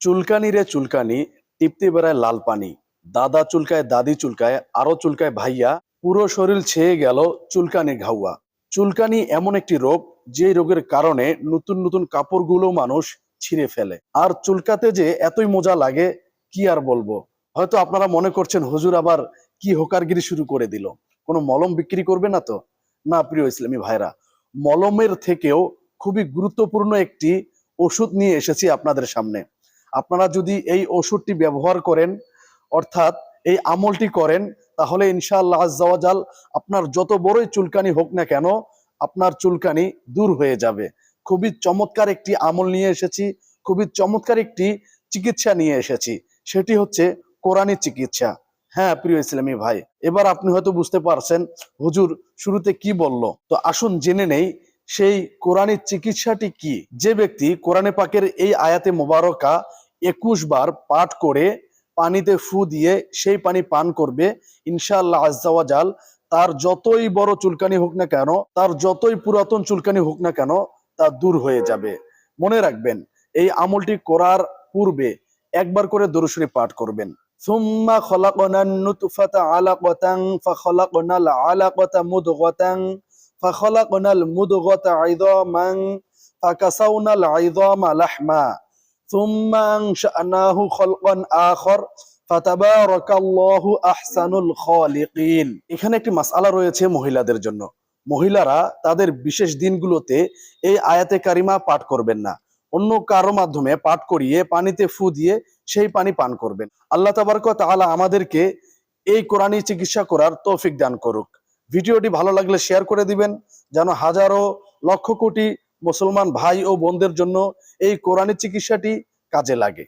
চুলকানি রে চুলকানি, টিপতে বেড়ায় লাল পানি। দাদা চুলকায়, দাদি চুলকায় আরও চুলকায় ভাইয়া, পুরো শরীর ছেয়ে গেল চুলকানি ঘাউয়া। চুলকানি এমন একটি রোগ যে রোগের কারণে নতুন নতুন কাপড়গুলো মানুষ ছিঁড়ে ফেলে। আর চুলকাতে যে এতই মজা লাগে, কি আর বলব? হয়তো আপনারা মনে করছেন, হুজুর, আবার কি হোকারগিরি শুরু করে দিল? কোনো মলম বিক্রি করবে না তো? না, প্রিয় ইসলামী ভাইরা মলমের থেকেও খুবই গুরুত্বপূর্ণ একটি ওষুধ নিয়ে এসেছি আপনাদের সামনে। আপনারা যদি এই ওষুধটি ব্যবহার করেন, অর্থাৎ এই আমলটি করেন, তাহলে ইনশাআল্লাহ আজ্জাওয়াজাল আপনার যত বড়ই চুলকানি হোক না কেন, আপনার চুলকানি দূর হয়ে যাবে। খুবই চমৎকার একটি আমল নিয়ে এসেছি, খুবই চমৎকার একটি চিকিৎসা নিয়ে এসেছি, সেটি হচ্ছে কোরআনী চিকিৎসা। হ্যাঁ প্রিয় ইসলামী ভাই, এবার আপনি হয়তো বুঝতে পারছেন, হুজুর শুরুতে কি বলল? তো আসুন জেনে নেই, সেই কোরআনী চিকিৎসাটি কি? যে ব্যক্তি কোরআনে পাকের এই আয়াতে মোবারকা একুশ বার পাঠ করে পানিতে ফু দিয়ে সেই পানি পান করবে ইনশাআল্লাহ আজ্জাওয়াজাল তার যতই বড় চুলকানি হোক না কেন তার যতই পুরাতন চুলকানি হোক না কেন তা দূর হয়ে যাবে মনে রাখবেন এই আমলটি করার পূর্বে একবার করে দরুশরী পাঠ করবেন ثم خلقنا النطفة علقة فخلقنا العلقة مضغة فخلقنا المضغة عظاما فكسونا العظام لحما ثم أنشأناه خلقا آخر فتبارك الله أحسن الخالقين এখানে একটি মাসআলা রয়েছে মহিলাদের জন্য মহিলারা তাদের বিশেষ দিনগুলোতে এই আয়াতে কারিমা পাঠ করবেন না অন্য কারো মাধ্যমে পাঠ করিয়ে পানিতে ফু দিয়ে সেই পানি পান করবেন আল্লাহ তাবারক তাআলা আমাদেরকে এই কোরআনী চিকিৎসা করার তৌফিক দান করুক ভিডিওটি ভালো লাগলে শেয়ার করে দিবেন যেন হাজারো লক্ষ কোটি মুসলমান ভাই ও বোনদের জন্য এই কোরআনের চিকিৎসাটি কাজে লাগে।